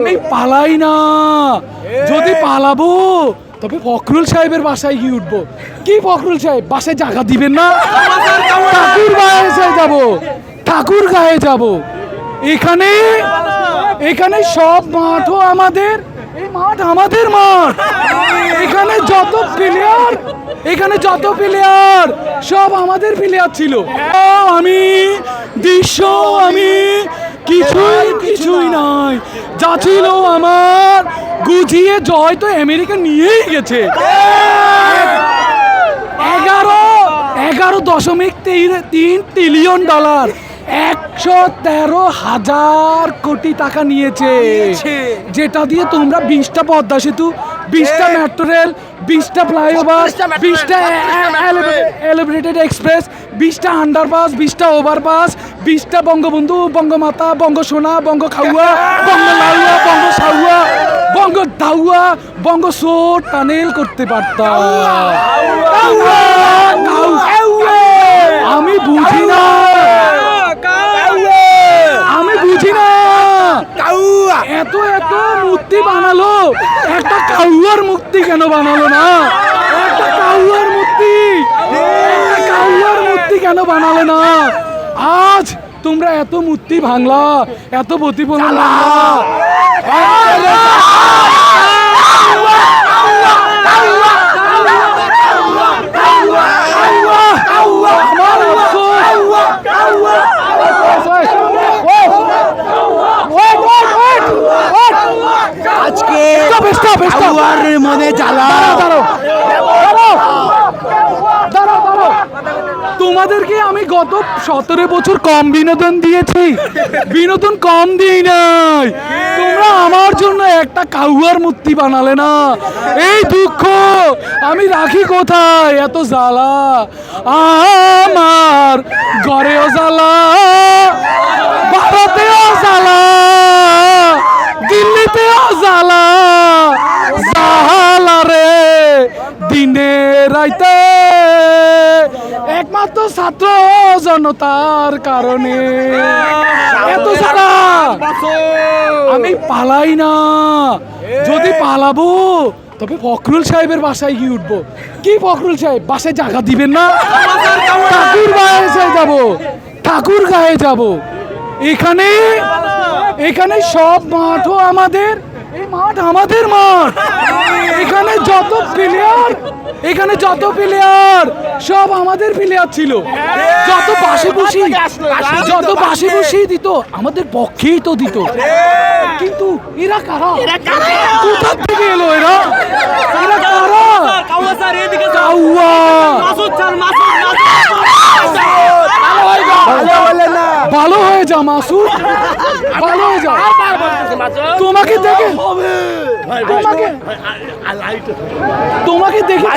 আমি পালাই না। যদি পালাবো, তবে ফখরুল সাহেবের বাসায় গিয়ে উঠবো। কি ফখরুল সাহেব, বাসায় জায়গা দিবেন না? ঠাকুর গায়ে যাব, ঠাকুর গায়ে যাব। এখানে এখানে সব মাঠও আমাদের, এই মাঠ আমাদের মাঠ। এখানে যত প্লেয়ার এখানে যত প্লেয়ার সব আমাদের প্লেয়ার ছিল। আমি দৃশ্য আমি কিছুই কিছুই নাই যা ছিল আমার। গুছিয়ে জয় তো আমেরিকা নিয়েই গেছে। এগারো এগারো দশমিক তিন ট্রিলিয়ন ডলার একশো তেরো হাজার কোটি টাকা নিয়েছে। যেটা দিয়ে তোমরা বিশটা পদ্মা সেতু বিশটা মেট্রো রেল বিশটা ফ্লাইওভার বিশটা এলিভেটেড এক্সপ্রেস বিশটা আন্ডারপাস বিশটা ওভারপাস বিশটা বঙ্গবন্ধু বঙ্গমাতা বঙ্গসোনা বঙ্গ খাউয়া বঙ্গ লাউয়া বঙ্গ সাউয়া বঙ্গ দাউয়া বঙ্গ সোর টানেল করতে পারতাম আমি বুঝি না আমি বুঝি না এত এত মূর্তি বানালো? একটা কাউয়ার মূর্তি কেন বানালো না? একটা কাউয়ার মূর্তি। কাউয়ার মূর্তি কেন বানালো না? আজ তোমরা এত মূর্তি ভাঙলা, এত প্রতিফলন আজকে Stop it, stop it, মনে জ্বালা। দাঁড়াও। তোমাদেরকে আমি গত সতেরো বছর কম বিনোদন দিয়েছি। বিনোদন কম দিই নাই। তোমরা আমার জন্য একটা কাউয়ার মূর্তি বানালে না? এই দুঃখ আমি রাখি কোথায়? এত জ্বালা। আমার ঘরেও জ্বালা। ভারতেও জ্বালা। জ্বালা জ্বালা রে, দিনে রাইতে। একমাত্র ছাত্র জনতার কারণে। এত জ্বালা আমি পালাই না। যদি পালাবো, তবে ফখরুল সাহেবের বাসায় গিয়ে উঠবো। কি ফখরুল সাহেব, বাসায় জায়গা দিবেন না? ঠাকুর গায়ে যাব, ঠাকুর গায়ে যাব। এখানে এখানে সব মাঠও আমাদের মাঠ, আমাদের মাঠ। এখানে যত প্লেয়ার এখানে যত প্লেয়ার সব আমাদের প্লেয়ার ছিল। যত বাসি বসি যত পাশে বসি দিত, আমাদের পক্ষেই তো দিত। কিন্তু এরা কারা? কোথা থেকে এলো এরা এরা কারা কাউয়া ভালো বলে না হয়ে যা মাসুদ ভালো হয়ে যা। তোমাকে দেখে তোমাকে তোমাকে দেখে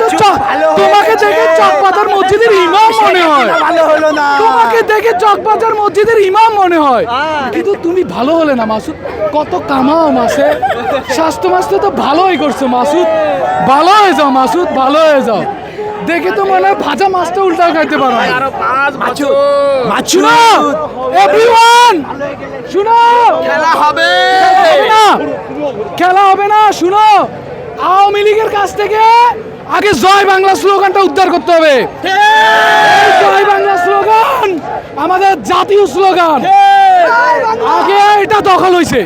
তোমাকে দেখে চকবাজার মসজিদের ইমাম মনে হয়। ভালো হলো না। তোমাকে দেখে চকবাজার মসজিদের ইমাম মনে হয়। কিন্তু তুমি ভালো হলে না মাসুদ কত কামাও মাসে। স্বাস্থ্য মাস্তে তো ভালোই করছ মাসুদ ভালো হয়ে যাও মাসুদ ভালো হয়ে যাও। দেখে তো মনে হয় ভাজা মাছটা উল্টাও খাইতে পারো। না। এভরিওয়ান শুনো! খেলা হবে! হবে না! খেলা হবে না শুনো! আওয়ামী লীগের কাছ থেকে আগে জয় বাংলা স্লোগানটা উদ্ধার করতে হবে। জয় বাংলা স্লোগান আমাদের জাতীয় স্লোগান। আগে এটা দখল হয়েছে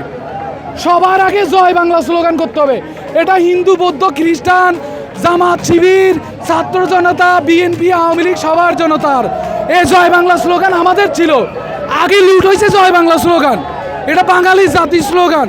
সবার আগে জয় বাংলা স্লোগান করতে হবে। এটা হিন্দু বৌদ্ধ খ্রিস্টান জামাত শিবির, ছাত্র জনতা, বিএনপি, আওয়ামী লীগ, সবার জনতার। এ জয় বাংলা স্লোগান আমাদের ছিল। আগে লুট হয়েছে জয় বাংলা স্লোগান। এটা বাঙালি জাতির স্লোগান।